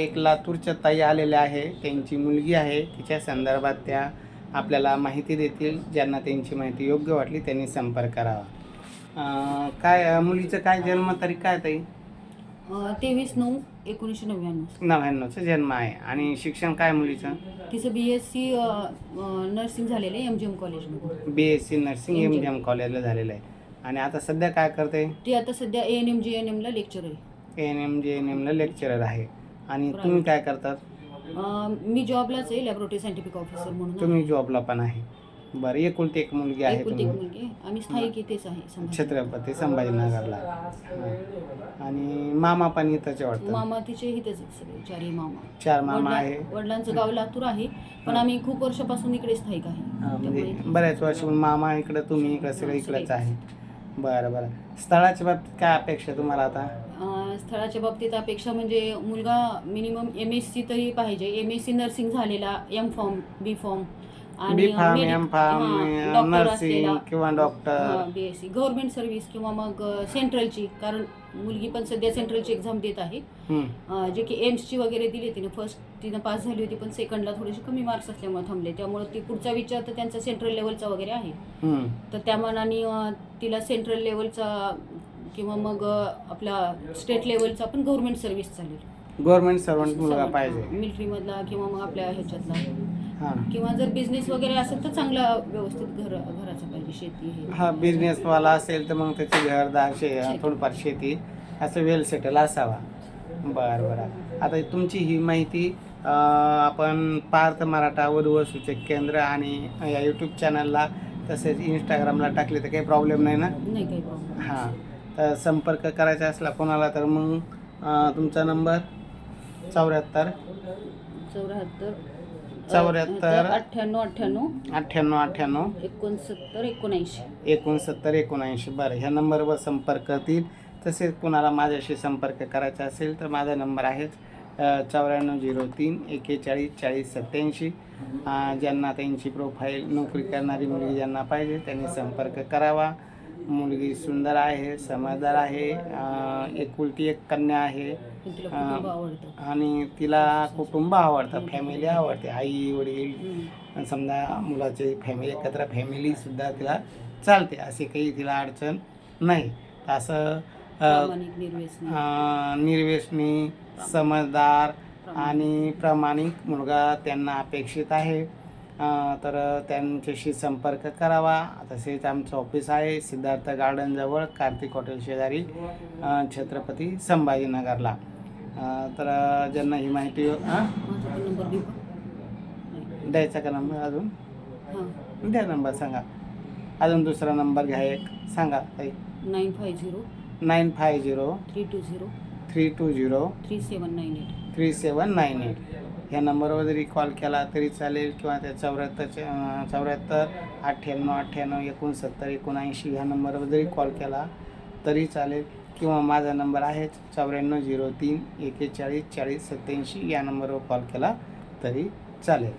एक लातूरच्या ताई आलेल्या आहे. त्यांची मुलगी आहे. तिच्या संदर्भात त्या आपल्याला माहिती देतील. ज्यांना त्यांची माहिती योग्य वाटली त्यांनी संपर्क करावा. काय मुलीचं काय जन्मतारीख काय ताई? तेवीस नऊ एकोणीसशे नव्याण्णव. नव्याण्णवचा जन्म आहे. आणि शिक्षण काय मुलीचं? तिचं बी एस सी नर्सिंग झालेलं आहे एम जी एम कॉलेजमध्ये B S C nursing M G M कॉलेजला झालेलं आहे. आणि आता सध्या काय करते ती आता सध्या A N M G N एमला lecture आहे. एन एम जे एन एमला लेक्चरर आहे. आणि तुम्ही काय करतात? अं, मी जॉबलाच आहे लॅबोरेटरी सायंटिफिक ऑफिसर म्हणून. तुम्ही जॉबला पण आहे. बरं एकुलती एक मुलगी आहे एकुलती एक तुम्ही. मुलगी आहे. आम्ही स्थायिक इथेच आहे. छत्रपती संभाजीनगरला. हां. आणि मामा पण इथंच वाटतं? मामा तिचे इथेच आहेत सगळे चारही मामा. चार मामा वडला- आहे. वडिलांचं गाव लातूर आहे पण आम्ही खूप वर्षापासून इकडे स्थायिक आहे. हां, म्हणजे त्यामुळे बऱ्याच वर्ष मामा इकडं तुम्ही इकडं सगळं इकडंच आहे. बरं बरं. स्थळाच्या बाबतीत काय अपेक्षा तुम्हाला आता? अं, स्थळाच्या बाबतीत अपेक्षा म्हणजे मुलगा मिनिमम एम एस सी तरी पाहिजे. एम एस सी नर्सिंग झालेला M pharm B pharm B pharm medic- M हां, फार्म डॉक्टर नर्सिंग किंवा doctor B S C government service किंवा मग अ, सेंट्रलची कारण मुलगी पण सध्या सेंट्रलची एक्झाम देत आहे. अ, जे की एम्सची वगैरे दिली तिने फर्स्ट तिनं पास झाली होती पण सेकंडला थोडेसे कमी मार्क्स असल्यामुळे थांबले. त्यामुळे ती पुढचा विचार तर त्यांचा सेंट्रल लेवलचा वगैरे आहे. तर त्या मानाने अ, तिला सेंट्रल लेवलचा किंवा मग अ, आपला स्टेट लेवलचा पण गव्हर्नमेंट सर्व्हिस चालेल. गव्हर्नमेंट सर्वंट मुलगा पाहिजे. मिलिटरीमधला किंवा मग आपल्या ह्याच्यातला. किंवा जर बिझनेस वगैरे असेल तर चांगला व्यवस्थित घर घराचं पाहिजे शेती हे. हा बिझनेसवाला असेल तर मग त्याची घरदार शे थोडंफार शेती असं वेल सेटल असावा. बरं बरं. आता तुमची ही माहिती आपण पार्थ मराठा वधू सूचक केंद्र आणि या यूट्यूब चॅनलला तसेच इंस्टाग्रामला टाकले तर काही प्रॉब्लेम नाही ना? नाही काही प्रॉब्लेम हां. तर संपर्क करायचा असला कोणाला तर मग तुमचा नंबर चौऱ्याहत्तर चौऱ्याहत्तर चौऱ्याहत्तर. अठ्ठ्याण्णव अठ्ठ्याण्णव. अठ्ठ्याण्णव अठ्ठ्याण्णव. एकोणसत्तर एकोणऐंशी. एकोणसत्तर एकोणऐंशी. बरं ह्या नंबरवर संपर्क करतील तसेच कुणाला माझ्याशी संपर्क करायचा असेल तर माझा नंबर आहे चौऱ्याण्णव झिरो तीन एकेचाळीस चाळीस सत्याऐंशी ज्यांना त्यांची प्रोफाईल नोकरी करणारी मुलगी ज्यांना पाहिजे त्यांनी संपर्क करावा. मुलगी सुंदर आहे समजदार आहे एकुलती एक कन्या आहे. आणि तिला कुटुंब आवडतं फॅमिली आवडते आई वडील. समजा मुलाची फॅमिली एकत्र फॅमिलीसुद्धा तिला चालते असे काही तिला अडचण नाही. असं निर्व्यसनी. समजदार आणि प्रामाणिक मुलगा त्यांना अपेक्षित आहे. तर त्यांच्याशी संपर्क करावा. तसेच आमचं ऑफिस आहे सिद्धार्थ गार्डनजवळ कार्तिक हॉटेल शेजारी छत्रपती संभाजीनगरला. तर ज्यांना ही माहिती का द्यायचा का नंबर अजून? हां द्या नंबर सांगा. अजून दुसरा नंबर घ्या एक. सांगा ताई. Nine five zero nine five zero three two zero three two zero three seven nine eight. Three seven nine eight. ह्या नंबरवर जरी कॉल केला तरी चालेल किंवा त्या चौऱ्याहत्तरच्या चौऱ्याहत्तर अठ्ठ्याण्णव अठ्ठ्याण्णव एकोणसत्तर एकोणऐंशी ह्या नंबरवर जरी कॉल केला तरी चालेल. किंवा माझा नंबर आहे चौऱ्याण्णव झिरो तीन एकेचाळीस चाळीस सत्याऐंशी या नंबरवर कॉल केला तरी चालेल.